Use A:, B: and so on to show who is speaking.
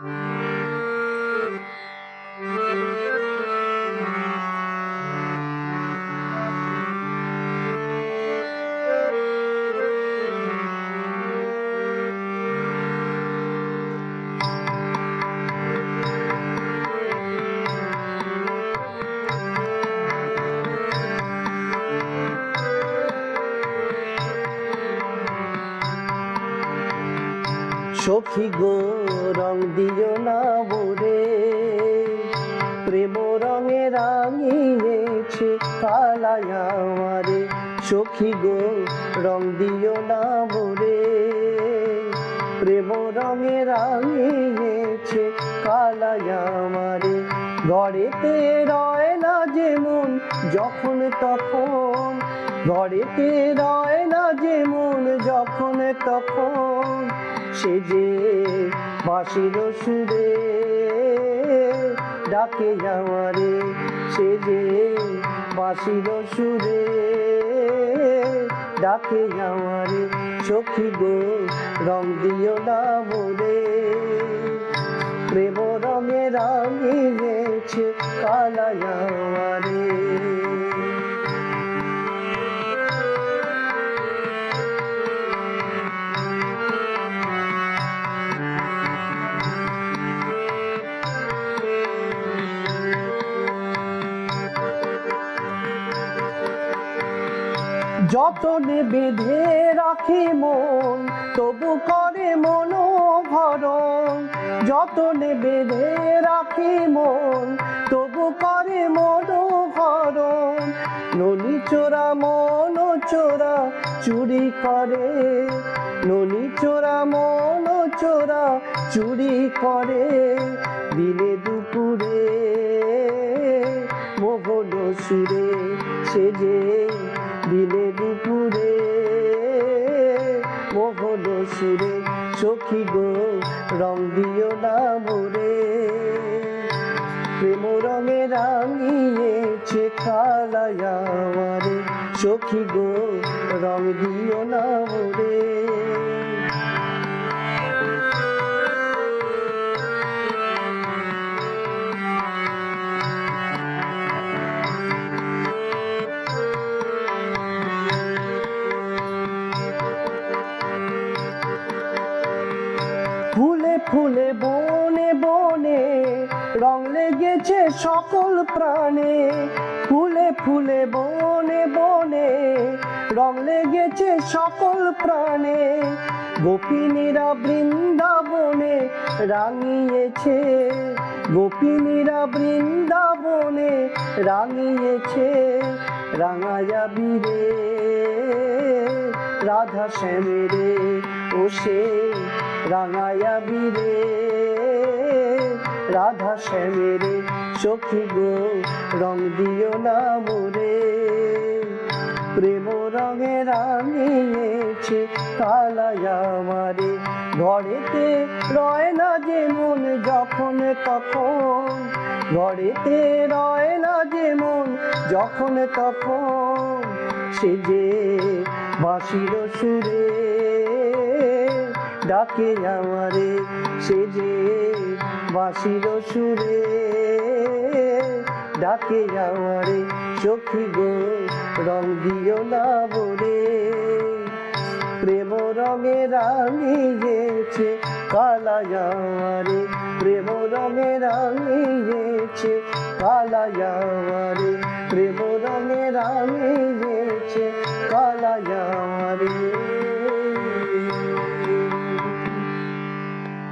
A: Thank you. সখী গো, রং দিও না বরে প্রেম রঙে রাঙিয়েছে কালায় আমারে। সখী গো, রং দিও না বরে প্রেম রঙে রাঙিয়েছে কালায় আমারে। ঘরেতে রয় না যেমন, যখন তখন। ঘরেতে রয় না যেমন, যখন তখন। সে যে বাঁশির সুরে ডাকে যাওয়ারে সে যে বাঁশির সুরে ডাকে যাওয়ারে সখী গো, রং দিও না বলে প্রেম রঙে রাঙিয়েছে কালা যাওয়ারে যতনে বেঁধে রাখি মন, তবু করে মনোহরণ যতনে বেঁধে রাখি মন, তবু করে মনোহরণ নলি চোরা মন চোরা চুরি করে নলি চোরা মন চোরা চুরি করে। দিনে দুপুরে সুরে সেজে দিলে দুপুরে। মোহন সুরে সখী গো, রং দিও না মোরে। প্রেম রঙে রাঙিয়েছে খালায় আমারে। সখী গো, রং দিও না মোরে। রং লেগেছে সকল প্রাণে, ফুলে ফুলে বনে বনে। রং লেগেছে সকল প্রাণে, গোপিনীরা বৃন্দাবনে রাঙিয়েছে। গোপিনীরা বৃন্দাবনে রাঙিয়েছে। রাঙায়া বীরে রাধা শ্যামেরে ও সে। রাঙায়া বীরে রাধা শ্যামেরে, সখী গো, রং দিও না মোরে। প্রেম রঙে রাঙিয়েছে কালায় আমারে। ঘরেতে রয় না যেমন যখন তখন। ঘরেতে রয় না যেমন যখন তখন। সে যে বাঁশির সুরে ডাকে আমারে, সে যে বাঁশির সুরে। ডাকে আমারে, সখী গো, রং দিও না বলে। প্রেম রঙে রাঙিয়েছে কালা যাওয়ারে প্রেম রঙে রাঙিয়েছে কালা যাওয়ারে প্রেম রঙে যাওয়ারে